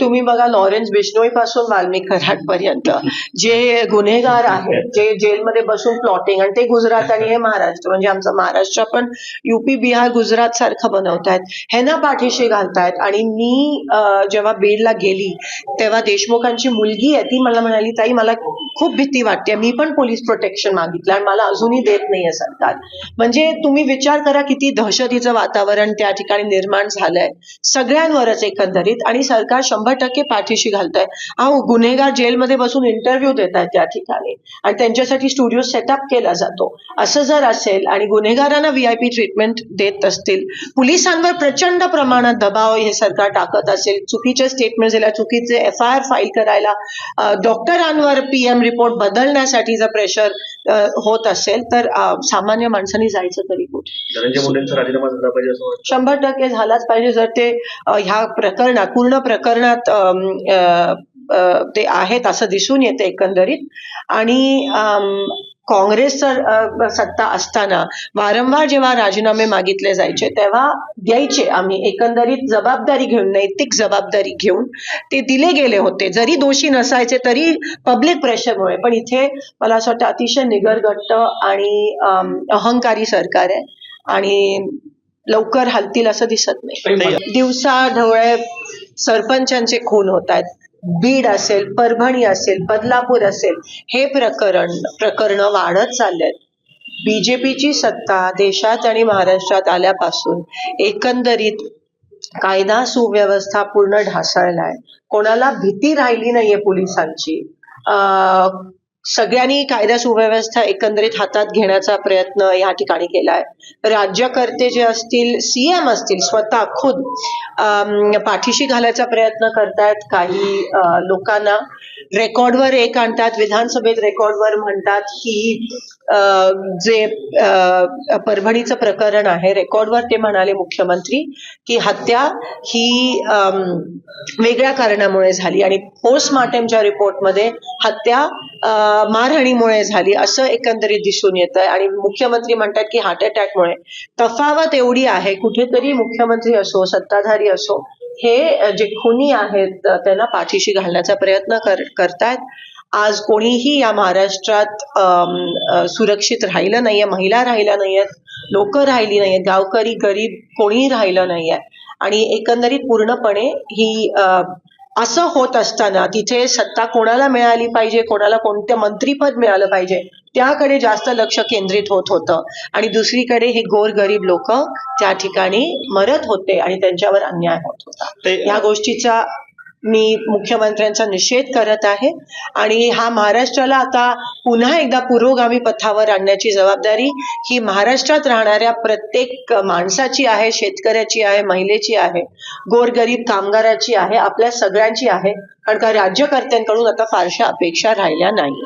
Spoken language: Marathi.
तुम्ही बघा लॉरेन्स बिश्नोई पासून वाल्मिक कराड पर्यंत जे गुन्हेगार आहेत जे जेलमध्ये बसून प्लॉटिंग आणि ते गुजरात आणि हे महाराष्ट्र म्हणजे आमचं महाराष्ट्र पण युपी बिहार गुजरात सारखं बनवतायत. ह्यांना पाठीशी घालतायत. आणि मी जेव्हा बीडला गेली तेव्हा देशमुखांची मुलगी आहे ती मला म्हणाली ताई मला खूप भीती वाटते. मी पण पोलीस प्रोटेक्शन मागितलं आणि मला अजूनही देत नाहीये सरकार. म्हणजे तुम्ही विचार करा किती दहशतीचं वातावरण त्या ठिकाणी निर्माण झालंय. सगळ्यांवरच एकंदरीत आणि सरकार शंभर टक्के पाठीशी घालतंय. अहो गुन्हेगार जेलमध्ये बसून इंटरव्ह्यू देत आहेत त्या ठिकाणी. आणि त्यांच्यासाठी स्टुडिओ सेटअप केला जातो. असं जर असेल आणि गुन्हेगारांना व्हीआयपी ट्रीटमेंट देत असतील पोलिसांवर प्रचंड प्रमाणात दबाव हे सरकार टाकत असेल. चुकीचे स्टेटमेंट दिल्या चुकीचे एफ आय आर फाईल करायला डॉक्टरांवर पीएम रिपोर्ट बदलण्यासाठी जर प्रेशर होत असेल तर सामान्य माणसांनी जायचं तरी कुठे. शंभर टक्के झालाच पाहिजे. जर ते ह्या प्रकरणात पूर्ण प्रकरणात ते आहेत असं दिसून येते एकंदरीत. आणि अम, काँग्रेस सर अ, सत्ता असताना वारंवार जेव्हा राजीनामे मागितले जायचे तेव्हा द्यायचे आम्ही एकंदरीत जबाबदारी घेऊन नैतिक जबाबदारी घेऊन ते दिले गेले होते. जरी दोषी नसायचे तरी पब्लिक प्रेशरमुळे पण इथे मला असं वाटतं अतिशय निगरगट्ट आणि अहंकारी सरकार आहे आणि लवकर हलतील असं दिसत नाही. दिवसा ढवळे सरपंचांचे खून होत आहेत. बीड असेल परभणी असेल बदलापूर असेल हे प्रकरण प्रकरण वाढत चाललेत. बीजेपीची सत्ता देशात आणि महाराष्ट्रात आल्यापासून एकंदरीत कायदा सुव्यवस्था पूर्ण ढासळलाय. कोणाला भीती राहिली नाहीये पोलिसांची. अं, सगळ्यांनी कायदा सुव्यवस्था एकंदरीत हातात घेण्याचा प्रयत्न या ठिकाणी केलाय. राज्यकर्ते जे असतील सीएम असतील स्वतः खुद पाठीशी घालायचा प्रयत्न करतायत. काही लोकांना रेकॉर्डवर एक आणतात विधानसभेत रेकॉर्डवर म्हणतात की जे परभणीचं प्रकरण आहे रेकॉर्डवर ते म्हणाले मुख्यमंत्री की हत्या ही वेगळ्या कारणामुळे झाली. आणि पोस्टमार्टमच्या रिपोर्टमध्ये हत्या मारहाणीमुळे झाली असं एकंदरीत दिसून येत आहे आणि मुख्यमंत्री म्हणतात की हार्ट अटॅकमुळे तफावत एवढी आहे कुठेतरी मुख्यमंत्री असो सत्ताधारी असो हे जे खुनी आहेत त्यांना पाठीशी घालण्याचा प्रयत्न कर करतायत. आज कोणीही या महाराष्ट्रात सुरक्षित राहिलं नाहीये महिला राहिल्या नाहीयेत लोक राहिली नाहीयेत गावकरी गरीब कोणीही राहिलं नाहीये. आणि एकंदरीत पूर्णपणे ही अ, असं होत असताना तिथे सत्ता कोणाला मिळाली पाहिजे कोणाला कोणतं मंत्रीपद मिळालं पाहिजे त्याकडे जास्त लक्ष केंद्रित होत होतं. आणि दुसरीकडे हे गोरगरीब लोक त्या ठिकाणी मरत होते आणि त्यांच्यावर अन्याय होत होता. या गोष्टीचा मी मुख्यमंत्र्यांचा निषेध करत आहे. आणि हा महाराष्ट्राला आता पुन्हा एकदा पुरोगामी पथावर आणण्याची जबाबदारी ही महाराष्ट्रात राहणाऱ्या प्रत्येक माणसाची आहे शेतकऱ्याची आहे महिलेची आहे गोरगरीब कामगाराची आहे आपल्या सगळ्यांची आहे. कारण का राज्यकर्त्यांकडून आता फारशा अपेक्षा राहिल्या नाही